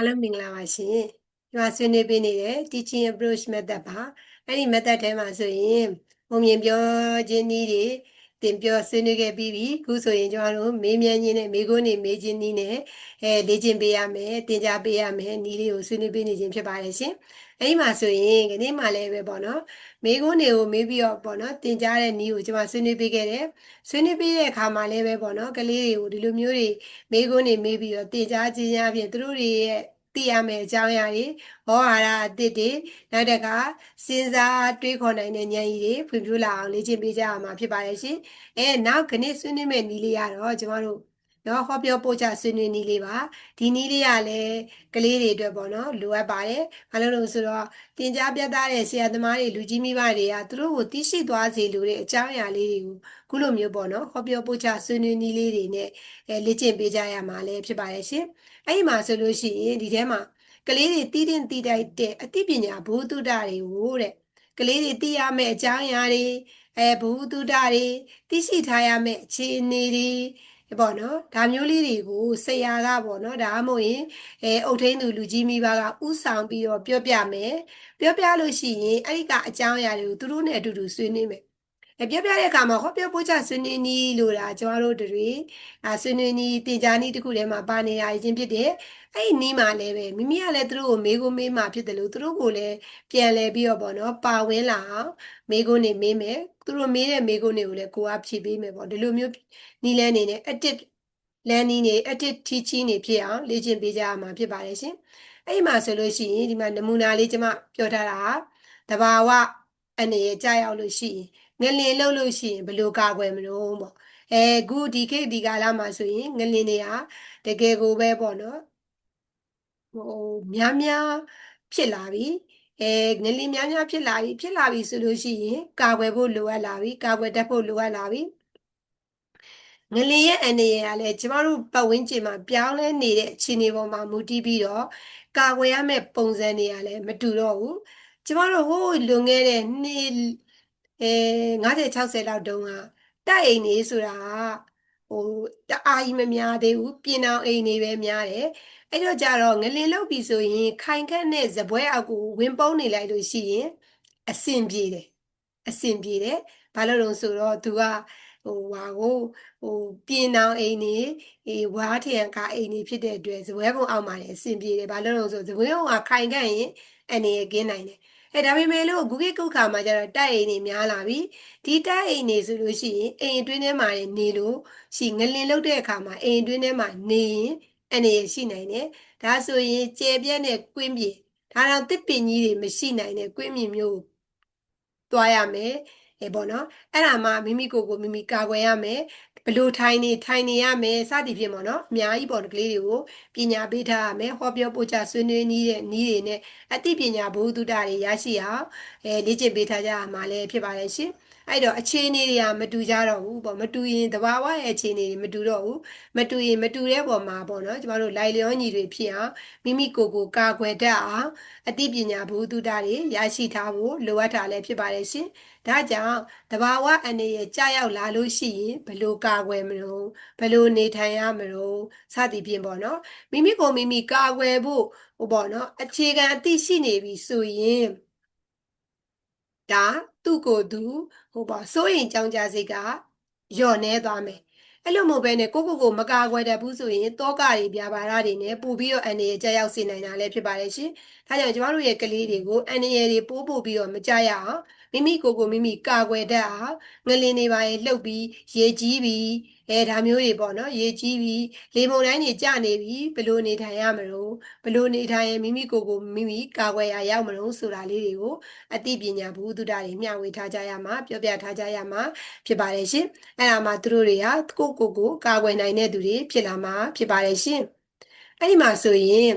အားလုံးမင်္ဂလာပါရှင်ဒီမှာဆွေးနွေးပေးနေတဲ့ teaching approach method ပါအဲ့ဒီ method ထဲမှာဆိုရင်ပုံမြင်ပြောခြင်းနည်းတွေ တင်ပြောဆွေးနွေးခဲ့ပြီးပြီခုဆိုရင်ကျွန်တော်တို့မေးမြန်းခြင်းနဲ့မေးခွန်းတွေမေးခြင်းနည်းနဲ့အဲလေ့ကျင့်ပေးရမယ်တင်ကြားပေးရမယ်နည်းလေးကိုဆွေးနွေးပေးနေခြင်းဖြစ်ပါတယ်ရှင်အဲ့ဒီမှာဆိုရင်ဒီနေ့မှလည်းပဲပေါ့နော်မေးခွန်းတွေကိုမေးပြီးတော့ပေါ့နော်တင်ကြားတဲ့နည်းကိုကျွန်မဆွေးနွေးပေးခဲ့တယ်ဆွေးနွေးပေးတဲ့အခါမှာလည်းပဲပေါ့နော်ကလေးတွေကိုဒီလိုမျိုးတွေမေးခွန်းတွေမေးပြီးတော့တင်ကြားခြင်းအပြင်သူတို့တွေရဲ့ သိရမယ့်အကြောင်းအရာတွေဟောဟာရအသစ်တွေနောက်တကစဉ်းစားတွေးခေါ်နိုင်တဲ့ဉာဏ်ရည်တွေဖွံ့ဖြိုးလာအောင်လေ့ကျင့်ပေးကြရမှာဖြစ်ပါတယ်ရှင်။အဲနောက်ခဏဆွေးနွေးမယ့်နည်းလေးကတော့ကျမတို့ နော်ဟောပြောပို့ချဆွေးနွေးနည်းလေးပါဒီနည်းလေးကလည်းကလေးတွေအတွက်ပေါ့နော်လိုအပ်ပါတယ်ဘာလို့လဲဆိုတော့တင် जा ပြတ်သားတဲ့ဆရာသမားတွေလူကြီးမိဘတွေကသူတို့ကိုသိရှိသွားစေလိုတဲ့အကြောင်းအရာလေးတွေကိုခုလိုမျိုးပေါ့နော်ဟောပြောပို့ချဆွေးနွေးနည်းလေးတွေနဲ့အဲလေ့ကျင့်ပေးကြရမှာလည်းဖြစ်ပါတယ်ရှင်အဲ့ဒီမှာဆိုလို့ရှိရင်ဒီထဲမှာကလေးတွေတီးတင်တီးတိုက်တဲ့အသိပညာဘုသူတ္တတွေကိုတဲ့ကလေးတွေသိရမယ့်အကြောင်းအရာတွေအဲဘုသူတ္တတွေသိရှိထားရမယ့်အခြေအနေတွေ ပေါ့နော်ဒါမျိုးလေးတွေကိုဆရာကပေါ့နော်ဒါမှမဟုတ်ရင်အဲအုတ်ထင်းသူလူကြီးမိဘကဥဆောင်ပြီးတော့ပြောပြမယ်ပြောပြလို့ရှိရင်အဲ့ဒီကအကြောင်းအရာတွေကိုသူတို့နဲ့အတူတူဆွေးနွေးမယ်အပြောပြတဲ့အခါမှာဟောပြောပို့ချဆွေးနွေးနည်းလို့ဒါကျမတို့တွေအာဆွေးနွေးနည်းတင် जा နည်းတစ်ခုထဲမှာပါနေရခြင်းဖြစ်တယ် အဲ့ဒီနည်းမှာလည်းပဲမိမိကလည်းသူတို့ကိုမေးခွန်းမေးမှဖြစ်တယ်လို့သူတို့ကိုလည်းပြန်လဲပြီးတော့ပေါ့နော်ပါဝင်လာအောင်မေးခွန်းနေမေးမယ်သူတို့မေးတဲ့မေးခွန်းတွေကိုလည်းကိုကဖြေပေးမယ်ပေါ့ဒီလိုမျိုးနည်းလမ်းနေနဲ့ active learning တွေ active teaching တွေဖြစ်အောင်လေ့ကျင့်ပေးကြရမှာဖြစ်ပါတယ်ရှင်အဲ့ဒီမှာဆိုလို့ရှိရင်ဒီမှာနမူနာလေးကျွန်မပြောထားတာတဘာဝအနေနဲ့ကြာရောက်လို့ရှိရင်ငလင်လှုပ်လို့ရှိရင်ဘယ်လိုကာကွယ်မလို့ပေါ့အဲခုဒီခေတ်ဒီကာလမှာဆိုရင်ငလင်တွေကတကယ်ကိုပဲပေါ့နော် ဟိုများများဖြစ်လာပြီအဲငလင်များများဖြစ်လာပြီဖြစ်လာပြီဆိုလို့ရှိရင်ကာကွယ်ဖို့လိုအပ်လာပြီကာကွယ်တတ်ဖို့လိုအပ်လာပြီငလင်ရဲ့အနေရကလည်းကျမတို့ပတ်ဝန်းကျင်မှာပြောင်းလဲနေတဲ့အခြေအနေပေါ်မှာမူတည်ပြီးတော့ကာကွယ်ရမယ့်ပုံစံတွေကလည်းမတူတော့ဘူးကျမတို့ဟိုးလွန်ခဲ့တဲ့နှစ်အဲ50 60လောက်တုန်းကတိုက်အိမ်နေဆိုတာဟိုတအားကြီးမများသေးဘူးပြင်အောင်အိမ်နေပဲများတယ် အဲ့တော့ကြတော့ငလင်လောက်ပြီဆိုရင်ခိုင်ခန့်တဲ့ဇပွဲအောက်ကိုဝင်ပုန်းနေလိုက်လို့ရှိရင်အဆင်ပြေတယ်အဆင်ပြေတယ်ဘာလို့လဲဆိုတော့သူကဟိုဟာကိုဟိုပြင်အောင်အိမ်နေအေးဝါထရန်ကအိမ်နေဖြစ်တဲ့အတွက်ဇပွဲကုံအောက်မှာလည်းအဆင်ပြေတယ်ဘာလို့လဲဆိုဇပွဲကုံကခိုင်ခန့်ရင်အနေရကင်းနိုင်တယ်အဲဒါပေမဲ့လို့ဂူဂိကုတ်ခါမှာကျတော့တိုက်အိမ်တွေများလာပြီဒီတိုက်အိမ်တွေဆိုလို့ရှိရင်အိမ်အတွင်းထဲမှာနေလို့ရှိငလင်လုတ်တဲ့အခါမှာအိမ်အတွင်းထဲမှာနေရင် အနေရရှိနိုင်တယ်ဒါဆိုရင်ကျဲပြက်နဲ့ကွင်းပြေဒါတော့တစ်ပင်ကြီးတွေမရှိနိုင်တဲ့ကွင်းမြေမျိုးသွားရမယ်အဲပေါ့နော်အဲ့ဒါမှမိမိကိုယ်ကိုမိမိကာကွယ်ရမယ်ဘလို့ထိုင်နေထိုင်နေရမယ်စသည်ဖြင့်ပေါ့နော်အများကြီးပေါ့ကလေးတွေကိုပညာပေးထားရမယ်ဟောပြောပို့ချဆွေးနွေးနည်းတဲ့နည်းတွေနဲ့အသိပညာဘုဟုတုတ္တတွေရရှိအောင်အဲလေ့ကျင့်ပေးထားကြရမှာလည်းဖြစ်ပါတယ်ရှင် အဲ့တော့အခြေအနေတွေကမတူကြတော့ဘူးပေါ့မတူရင်တဘာဝရဲ့အခြေအနေတွေမတူတော့ဘူးမတူရင်မတူတဲ့ပုံမှာပေါ့နော်ကျမတို့လိုက်လျောညီတွေဖြစ်အောင်မိမိကိုယ်ကိုကာကွယ်တတ်အောင်အသိပညာဘုဟုတုတ္တတွေရရှိထားဖို့လိုအပ်တာလည်းဖြစ်ပါတယ်ရှင်ဒါကြောင့်တဘာဝအနေရဲ့ကြာရောက်လာလို့ရှိရင်ဘလို့ကာကွယ်မလို့ဘလို့နေထိုင်ရမလို့စသည်ဖြင့်ပေါ့နော်မိမိကိုမိမိကာကွယ်ဖို့ဟိုပေါ့နော်အခြေခံအသိရှိနေပြီဆိုရင် ဒါသူ့ကိုယ်သူဟိုပါစိုးရင်ကြောင်းကြစိတ်ကလျော့နေသွားမယ်အဲ့လိုမဟုတ်ဘဲနဲ့ကိုကိုကိုမကာကွယ်တတ်ဘူးဆိုရင်တောကတွေပြပါရတွေနဲ့ပို့ပြီးတော့အန်ရကြောက်ရောက်စေနိုင်တာလည်းဖြစ်ပါတယ်ရှင်။ဒါကြောင့်ကျမတို့ရဲ့ကလေးတွေကိုအန်ရတွေပိုးပို့ပြီးတော့မကြရအောင်မိမိကိုယ်ကိုမိမိကာကွယ်တတ်အောင်ငလင်တွေပါလှုပ်ပြီးရေကြီးပြီး အဲဒါမျိုးတွေပေါ့နော်ရေကြီးပြီးလေမုန်တိုင်းတွေကျနေပြီဘယ်လိုနေထိုင်ရမလို့ဘယ်လိုနေထိုင်ရင်မိမိကိုယ်ကိုမိမိကာကွယ်ရရောက်မလို့ဆိုတာလေးတွေကိုအသိပညာဘူးတုဒ္ဒတွေမျှဝေထားကြရမှာပြောပြထားကြရမှာဖြစ်ပါတယ်ရှင်အဲ့ဒါမှသူတို့တွေကကိုယ့်ကိုယ်ကိုကာကွယ်နိုင်တဲ့သူတွေဖြစ်လာမှာဖြစ်ပါတယ်ရှင်အဲ့ဒီမှာဆိုရင်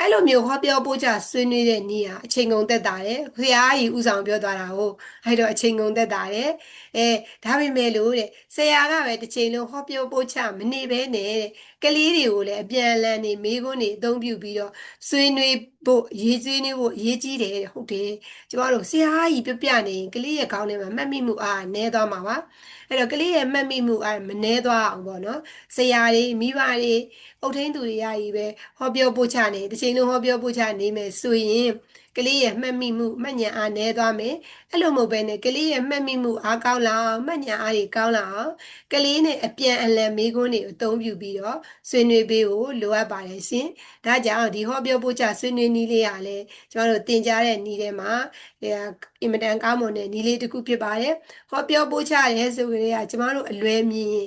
အဲ့လိုမျိုးဟောပြောပို့ချဆွေးနွေးတဲ့နေ့ဟာအချိန်ကုန်သက်တာတယ်ခရီးကြီးဥဆောင်ပြောသွားတာဟုတ်အဲ့တော့အချိန်ကုန်သက်တာတယ်အဲဒါပေမဲ့လို့တဲ့ဆရာကပဲတစ်ချိန်လုံးဟောပြောပို့ချမနေပဲနဲ့တဲ့ကလေးတွေကိုလည်းအပြန်အလှန်နေမိခွန်းနေအသုံးပြုပြီးတော့ဆွေးနွေးဖို့ရေးဆွေးနွေးဖို့ရေးကြီးတယ်ဟုတ်တယ်ကျမတို့ဆရာကြီးပြပြနေကလေးရဲ့ခေါင်းထဲမှာမှတ်မိမှုအားနည်းသွားမှာပါအဲ့တော့ကလေးရဲ့မှတ်မိမှုအားမနည်းသွားအောင်ပေါ့နော်ဆရာတွေမိဘတွေအုတ်ထင်းသူတွေကကြီးပဲဟောပြောပို့ချနေတစ်ချိန်ချိန်လုံးဟောပြောပို့ချနေမယ်ဆိုရင်ကလေးရဲ့မှတ်မိမှုမှတ်ဉာဏ်အားနည်းသွားမယ်အဲ့လိုမဟုတ်ဘဲနဲ့ကလေးရဲ့မှတ်မိမှုအားကောင်းလာအောင်မှတ်ဉာဏ်အားတွေကောင်းလာအောင်ကလေးနဲ့အပြန်အလှန်မေးခွန်းတွေအသုံးပြုပြီးတော့ဆွေးနွေးပေးဖို့လိုအပ်ပါတယ်ရှင်ဒါကြောင့်ဒီဟောပြောပို့ချဆွေးနွေးနည်းလေးကလည်းကျွန်တော်တို့သင်ကြားတဲ့နည်းထဲမှာအင်မတန်ကောင်းမွန်တဲ့နည်းလေးတစ်ခုဖြစ်ပါတယ်ဟောပြောပို့ချရဲဆိုကြတဲ့ကကျွန်တော်တို့အလွယ်မြင်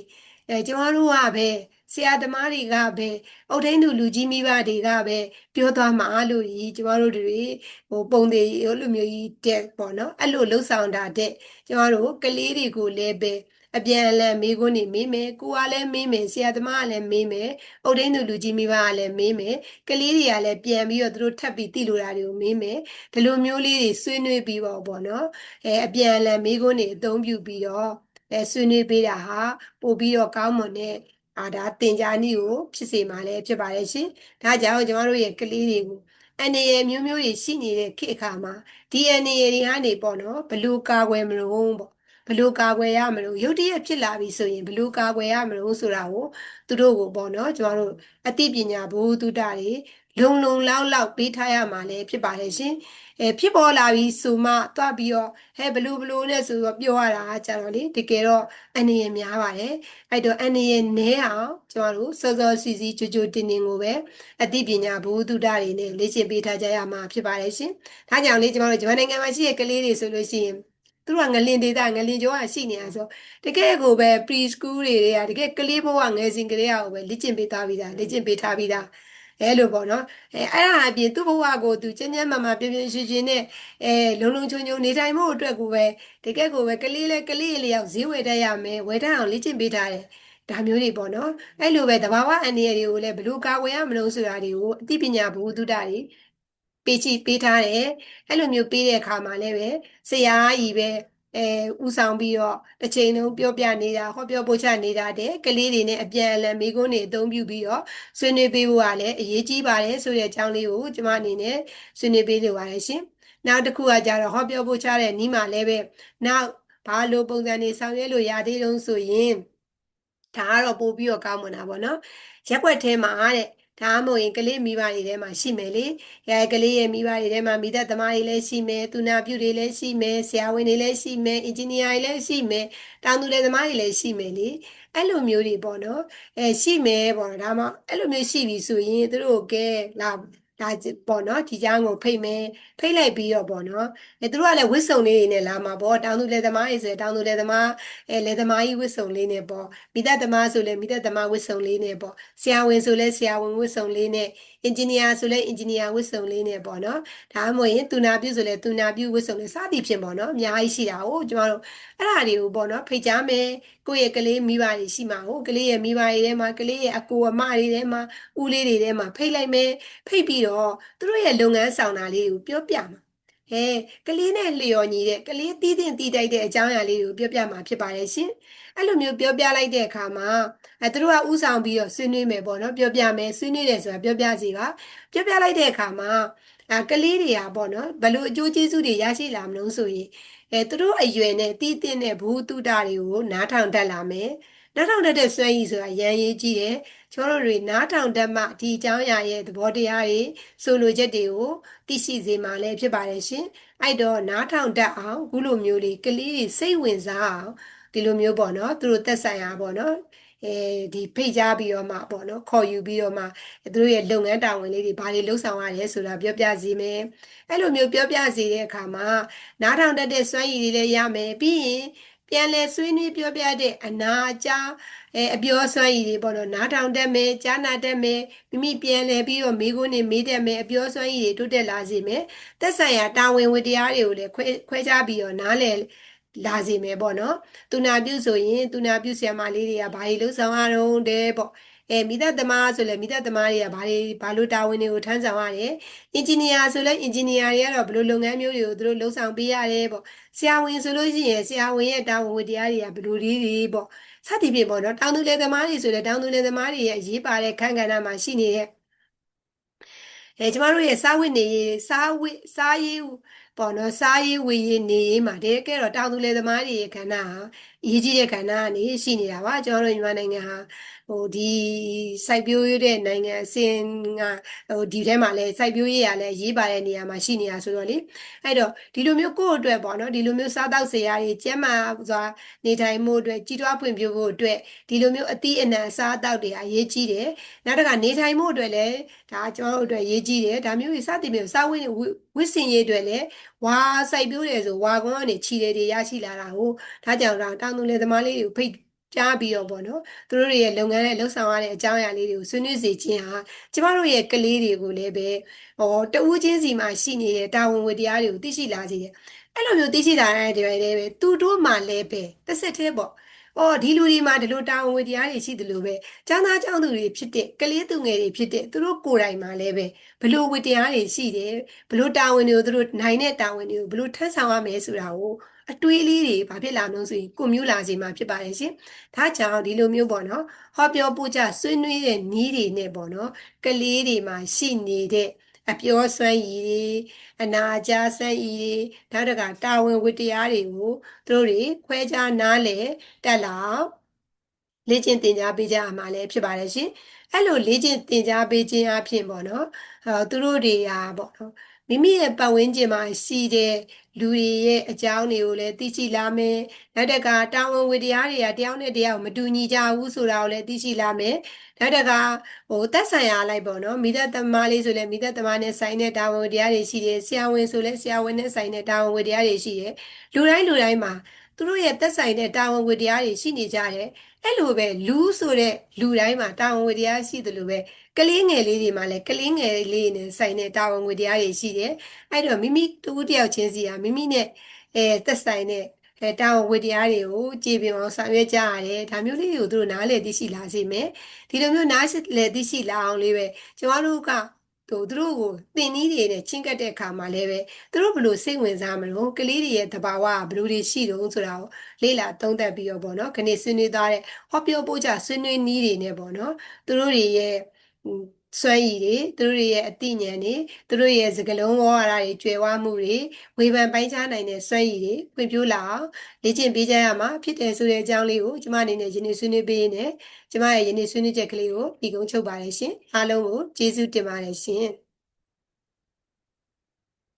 အဲကျွန်တော်တို့ကပဲ ဆရာသမားတွေကပဲအုတ်ထိန်သူလူကြီးမိဘတွေကပဲပြောသွားမှာလို့ဒီကျမတို့တွေဟိုပုံသေးဟိုလိုမျိုးကြီးတက်ပေါ့နော်အဲ့လိုလှုပ်ဆောင်တာတဲ့ကျမတို့ကလေးတွေကိုလည်းပဲအပြန်အလှန်မေးခွန်းနေမေးမယ်ကိုကလည်းမေးမယ်ဆရာသမားကလည်းမေးမယ်အုတ်ထိန်သူလူကြီးမိဘကလည်းမေးမယ်ကလေးတွေကလည်းပြန်ပြီးတော့သူတို့ထပ်ပြီးသိလိုတာတွေကိုမေးမယ်ဒီလိုမျိုးလေးတွေဆွေးနွေးပြီးပေါ့ပေါ့နော်အဲအပြန်အလှန်မေးခွန်းတွေအသုံးပြုပြီးတော့အဲဆွေးနွေးပေးတာဟာပို့ပြီးတော့ကောင်းမွန်တဲ့ အာဒါတင် जा နည်းကိုဖြစ်စေမှာလည်းဖြစ်ပါတယ်ရှင်။ဒါကြောင့်ကျမတို့ရဲ့ကလေးတွေကိုအနေရမျိုးမျိုးတွေရှိနေတဲ့ခေတ်အခါမှာဒီအနေရတွေကနေပေါ့နော်ဘလူကာကွယ်မလို့ပေါ့ဘလူကာကွယ်ရမလို့ရုတ်တရက်ဖြစ်လာပြီဆိုရင်ဘလူကာကွယ်ရမလို့ဆိုတာကိုသူတို့ကိုပေါ့နော်ကျမတို့အသိပညာဘုသူတတွေ လုံလုံလောက်လောက်ပေးထားရမှာလည်းဖြစ်ပါတယ်ရှင်အဲဖြစ်ပေါ်လာပြီဆိုမှသွားပြီးတော့ဟဲဘလူဘလူနဲ့ဆိုတော့ပြောရတာကြတော့လေတကယ်တော့အနေရများပါတယ်အဲ့တော့အနေရနဲအောင်ကျမတို့စောစောစီစီကြိုကြိုတင်တင်ကိုပဲအသိပညာဘုသူတတွေနဲ့လေ့ကျင့်ပေးထားကြရမှာဖြစ်ပါတယ်ရှင်ဒါကြောင့်လေကျမတို့ဂျပန်နိုင်ငံမှာရှိတဲ့ကလေးတွေဆိုလို့ရှိရင်သူတို့ကငလင်ဒေတာငလင်ကျော်ကရှိနေတာဆိုတကယ်ကိုပဲ pre school တွေတွေကတကယ်ကလေးဘဝငယ်စဉ်ကလေးကကိုပဲလေ့ကျင့်ပေးထားပြီးသားလေ့ကျင့်ပေးထားပြီးသား အဲလိုပေါ့နော်အဲအဲ့ဒါအပြင်သူ့ဘဝကိုသူကျဉ်းကျဉ်းမာမာပြင်းပြင်းရှင်းရှင်းနဲ့အဲလုံလုံချုံချုံနေထိုင်မှုအတွက်ကိုပဲတကယ်ကိုပဲကလေးလဲကလေးလေးယောက်ဈေးဝယ်တတ်ရမယ်ဝယ်တတ်အောင်လေ့ကျင့်ပေးထားတယ်ဒါမျိုးတွေပေါ့နော်အဲ့လိုပဲတဘာဝအန္တရာယ်တွေကိုလည်းဘယ်လိုကာကွယ်ရမလို့ဆိုတာတွေကိုအသိပညာဘုသူတ္တတွေပေးချပေးထားတယ်အဲ့လိုမျိုးပေးတဲ့အခါမှာလည်းပဲဆရာကြီးပဲ အဲဥဆောင်ပြီးတော့တစ်ချိန်လုံးပြောပြနေတာဟောပြောပို့ချနေတာတဲ့ကလေးတွေနဲ့အပြန်အလှန်မိကုန်းတွေအသုံးပြုပြီးတော့ဆွေးနွေးပေးဖို့ကလည်းအရေးကြီးပါတယ်ဆိုတဲ့အကြောင်းလေးကိုကျွန်မအနေနဲ့ဆွေးနွေးပေးလိုပါတယ်ရှင်နောက်တစ်ခုကကြတော့ဟောပြောပို့ချတဲ့နီးမှာလည်းပဲနောက်ဘာလို့ပုံစံတွေဆောင်ရွက်လို့ရသေးတုံးဆိုရင်ဒါကတော့ပို့ပြီးတော့ကောင်းမွန်တာပေါ့နော်ရက်ွက်ထဲမှာတဲ့ ဒါမှမဟုတ်ရင်ကလေးမိဘတွေထဲမှာရှိမယ်လေ။အဲကလေးရဲ့မိဘတွေထဲမှာမိသက်သမားတွေလည်းရှိမယ်၊သူနာပြုတွေလည်းရှိမယ်၊ဆရာဝန်တွေလည်းရှိမယ်၊အင်ဂျင်နီယာတွေလည်းရှိမယ်၊တောင်သူလယ်သမားတွေလည်းရှိမယ်လေ။အဲ့လိုမျိုးတွေပေါ့နော်။အဲရှိမယ်ပေါ့ဒါမှအဲ့လိုမျိုးရှိပြီဆိုရင်သူတို့ကဲလာ ဒါပေါ့နော်ဒီကြောင်ကိုဖိတ်မယ်ဖိတ်လိုက်ပြီးတော့ပေါ့နော်အဲသူတို့ကလည်းဝစ်စုံလေးတွေနဲ့လာမှာပေါ့တောင်သူလယ်သမားတွေဆိုရင်တောင်သူလယ်သမားအဲလယ်သမားကြီးဝစ်စုံလေးနဲ့ပေါ့မိသက်သမားဆိုလည်းမိသက်သမားဝစ်စုံလေးနဲ့ပေါ့ဆရာဝန်ဆိုလည်းဆရာဝန်ဝစ်စုံလေးနဲ့အင်ဂျင်နီယာဆိုလည်းအင်ဂျင်နီယာဝစ်စုံလေးနဲ့ပေါ့နော်ဒါမှမဟုတ်ရင်သူနာပြုဆိုလည်းသူနာပြုဝစ်စုံလေးစသည်ဖြင့်ပေါ့နော်အများကြီးရှိတာဟုတ်ကျမတို့အဲ့ဒါတွေကိုပေါ့နော်ဖိတ်ကြားမယ်ကိုယ့်ရဲ့ကလေးမိဘတွေရှိမှာဟုတ်ကလေးရဲ့မိဘတွေထဲမှာကလေးရဲ့အကိုအမတွေထဲမှာဦးလေးတွေထဲမှာဖိတ်လိုက်မယ်ဖိတ်ပြီးတော့သူတို့ရဲ့လုပ်ငန်းဆောင်တာလေးကိုပြောပြမှာဟဲကလေးနဲ့လျော်ညီတဲ့ကလေးတီးတင်တီးတိုက်တဲ့အကြောင်းအရာလေးကိုပြောပြမှာဖြစ်ပါတယ်ရှင်အဲ့လိုမျိုးပြောပြလိုက်တဲ့အခါမှာအဲသူတို့ကဥဆောင်ပြီးတော့ဆွေးနွေးမယ်ပေါ့နော်ပြောပြမယ်ဆွေးနွေးတယ်ဆိုတာပြောပြစီပါပြောပြလိုက်တဲ့အခါမှာအဲကလေးတွေကပေါ့နော်ဘလို့အကျိုးကျေးဇူးတွေရရှိလာမလို့ဆိုရင် အဲသူတို့အရွယ်နဲ့တီးတင်တဲ့ဘူတုတတွေကိုနားထောင်တတ်လာမယ်နားထောင်တတ်တဲ့စွမ်းရည်ဆိုတာရန်ရေးကြီးတယ်ကျွန်တော်တို့တွေနားထောင်တတ်မှဒီအကြောင်းအရာရဲ့သဘောတရားတွေဆိုလိုချက်တွေကိုသိရှိစေမှာလည်းဖြစ်ပါတယ်ရှင်အဲ့တော့နားထောင်တတ်အောင်ခုလိုမျိုးလေးကလေးတွေစိတ်ဝင်စားအောင်ဒီလိုမျိုးပေါ့နော်သူတို့သက်ဆိုင်ရာပေါ့နော် အဲဒီဖိတ်ကြားပြီးတော့မှပေါ့နော်ခေါ်ယူပြီးတော့မှသူတို့ရဲ့လုပ်ငန်းတာဝန်လေးတွေဘာတွေလှုပ်ဆောင်ရတယ်ဆိုတာပြောပြစီမယ်အဲ့လိုမျိုးပြောပြစီတဲ့အခါမှာနားထောင်တတ်တဲ့စွမ်းရည်တွေလည်းရမယ်ပြီးရင်ပြန်လဲဆွေးနွေးပြောပြတဲ့အနာကြားအဲအပြောဆွမ်းရည်တွေပေါ့နော်နားထောင်တတ်မယ်ကြားနာတတ်မယ်မိမိပြန်လဲပြီးတော့မိကိုနေမေးတတ်မယ်အပြောဆွမ်းရည်တွေတိုးတက်လာစေမယ်သက်ဆိုင်ရာတာဝန်ဝတ္တရားတွေကိုလည်းခွဲခွဲခြားပြီးတော့နားလဲ လာစေမယ်ပေါ့နော်သူနာပြုဆိုရင်သူနာပြုဆရာမလေးတွေကဘာတွေလုပ်ဆောင်ရတော့တဲ့ပေါ့အဲမိသက်သမားဆိုလဲမိသက်သမားတွေကဘာတွေဘာလို့တာဝန်တွေကိုထမ်းဆောင်ရတယ်အင်ဂျင်နီယာဆိုလဲအင်ဂျင်နီယာတွေကတော့ဘယ်လိုလုပ်ငန်းမျိုးတွေကိုသူတို့လုပ်ဆောင်ပေးရတယ်ပေါ့ဆရာဝန်ဆိုလို့ရှိရင်ဆရာဝန်ရဲ့တာဝန်ဝတ္တရားတွေကဘယ်လိုလေးတွေပေါ့စသည်ဖြင့်ပေါ့နော်တောင်သူလယ်သမားတွေဆိုလဲတောင်သူလယ်သမားတွေရဲ့အရေးပါတဲ့ခန်းကဏ္ဍမှာရှိနေတဲ့ အဲကျမတို့ရဲ့စားဝတ်နေရေးစားဝတ်စားရေးပေါ့နော်စားရေးဝေရေးနေရေးမှာတကယ်တော့တောင်သူလယ်သမားတွေရဲ့ခန္ဓာဟာအရေးကြီးတဲ့ခန္ဓာကနေရှိနေတာပါကျွန်တော်တို့မြန်မာနိုင်ငံဟာ ဟဟိုဒီစိုက်ပျိုးတဲ့နိုင်ငံအစင်ကဟိုဒီထဲမှာလဲစိုက်ပျိုးရေးရလဲရေးပါတဲ့နေရာမှာရှိနေတာဆိုတော့လေအဲ့တော့ဒီလိုမျိုးကိုယ့်အတွက်ပေါ့နော်ဒီလိုမျိုးစားတောက်စရာတွေကျန်းမာစွာနေထိုင်မှုအတွက်ကြီးထွားဖွံ့ဖြိုးဖို့အတွက်ဒီလိုမျိုးအသီးအနှံစားတောက်တွေအရေးကြီးတယ်နောက်တစ်ခါနေထိုင်မှုအတွက်လည်းဒါကျွန်တော်တို့အတွက်ရေးကြီးတယ်ဒါမျိုးကြီးစသည်မျိုးစားဝတ်ဝစ်စင်ရေးအတွက်လည်းဝါစိုက်ပျိုးတယ်ဆိုဝါကွန်းကနေခြီတယ်တွေရရှိလာတာကိုဒါကြောင့်တောင်သူလယ်သမားလေးတွေကိုဖိတ် ကြားပြီးတော့ပေါ့နော်သူတို့တွေရဲ့လုပ်ငန်းနဲ့လှုပ်ဆောင်ရတဲ့အကြောင်းအရာလေးတွေကိုဆွေးနွေးစေခြင်းဟာကျမတို့ရဲ့ကလေးတွေကိုလည်းပဲဟောတဦးချင်းစီမှာရှိနေတဲ့တာဝန်ဝတ္တရားတွေကိုသိရှိလာစေတယ်အဲ့လိုမျိုးသိရှိလာတဲ့တွေလည်းပဲသူတို့မှလည်းပဲတစ်ဆက်တည်းပေါ့အော်ဒီလူတွေမှာဒီလိုတာဝန်ဝတ္တရားတွေရှိတယ်လို့ပဲចောင်းသားចောင်းသူတွေဖြစ်တဲ့ကလေးသူငယ်တွေဖြစ်တဲ့သူတို့ကိုယ်တိုင်မှာလည်းပဲဘလို့ဝတ္တရားတွေရှိတယ်ဘလို့တာဝန်တွေကိုသူတို့နိုင်တဲ့တာဝန်တွေကိုဘလို့ထမ်းဆောင်ရမယ်ဆိုတာကို အတွေးလေးတွေဘာဖြစ်လာမလို့ဆိုရင်ကိုမျိုးလာစီမှာဖြစ်ပါတယ်ရှင်။ဒါကြောင့်ဒီလိုမျိုးပေါ့နော်ဟောပြောပို့ကြဆွေးနွေးတဲ့နီးတွေနဲ့ပေါ့နော်ကလေးတွေမှာရှိနေတဲ့အပြောဆွမ်းရည်တွေအနာကြားဆွမ်းရည်တွေနောက်တကတာဝန်ဝတ္တရားတွေကိုသူတို့တွေခွဲခြားနားလည်တက်လောက်လေ့ကျင့်သင်ကြားပေးကြရမှာလည်းဖြစ်ပါတယ်ရှင်။အဲ့လိုလေ့ကျင့်သင်ကြားပေးခြင်းအဖြစ်ပေါ့နော်အဲသူတို့တွေကပေါ့နော် မိမိရဲ့ပတ်ဝန်းကျင်မှာရှိတဲ့လူတွေရဲ့အကြောင်းတွေကိုလည်းသိရှိလာမယ်။နောက်တကတာဝန်ဝတ္တရားတွေကတယောက်နဲ့တယောက်မတူညီကြဘူးဆိုတာကိုလည်းသိရှိလာမယ်။နောက်တကဟိုသက်ဆိုင်ရာလိုက်ပေါ့နော်မိသက်သမားလေးဆိုလည်းမိသက်သမားနဲ့ဆိုင်တဲ့တာဝန်ဝတ္တရားတွေရှိတယ်။ဆရာဝန်ဆိုလည်းဆရာဝန်နဲ့ဆိုင်တဲ့တာဝန်ဝတ္တရားတွေရှိတယ်။လူတိုင်းလူတိုင်းမှာသူတို့ရဲ့သက်ဆိုင်တဲ့တာဝန်ဝတ္တရားတွေရှိနေကြတယ်။အဲ့လိုပဲလူဆိုတဲ့လူတိုင်းမှာတာဝန်ဝတ္တရားရှိတယ်လို့ပဲ ကလေးငယ်လေးတွေမှာလည်းကလေးငယ်လေးနဲ့ဆိုင်တဲ့တာဝန်ဝတ္တရားတွေရှိတယ်။အဲ့တော့မိမိတူတယောက်ချင်းစီကမိမိနဲ့အဲသက်ဆိုင်တဲ့အဲတာဝန်ဝတ္တရားတွေကိုကြည်ပြင်အောင်ဆောင်ရွက်ကြရတယ်ဒါမျိုးလေးတွေကိုသူတို့နားလည်သိရှိလာစေမယ်ဒီလိုမျိုးနားလည်သိရှိလာအောင်လေးပဲကျမတို့ကသူတို့ကိုသင်နည်းတွေနဲ့ချင်းကပ်တဲ့အခါမှာလည်းပဲသူတို့ဘလို့စိတ်ဝင်စားမလို့ကလေးတွေရဲ့သဘာဝကဘလို့တွေရှိတုံးဆိုတာကိုလေ့လာသုံးသပ်ပြီးတော့ပေါ့နော်ခဏဆွေးနွေးသွားတဲ့ဟောပြောပို့ကြဆွေးနွေးနည်းတွေနဲ့ပေါ့နော်သူတို့တွေရဲ့ စွမ်းရည်တွေသူတို့ရဲ့အသိဉာဏ်တွေသူတို့ရဲ့စကလုံးဝါဒတွေကျွယ်ဝမှုတွေဝေဖန်ပိုင်းခြားနိုင်တဲ့စွမ်းရည်တွေဖွံ့ဖြိုးလာအောင်လေ့ကျင့်ပေးကြရမှာဖြစ်တယ်ဆိုတဲ့အကြောင်းလေးကိုကျမအနေနဲ့ယနေ့ဆွေးနွေးပေးရင်းနဲ့ကျမရဲ့ယနေ့ဆွေးနွေးချက်ကလေးကိုဒီကုန်းချုပ်ပါတယ်ရှင်အားလုံးကိုကျေးဇူးတင်ပါတယ်ရှင်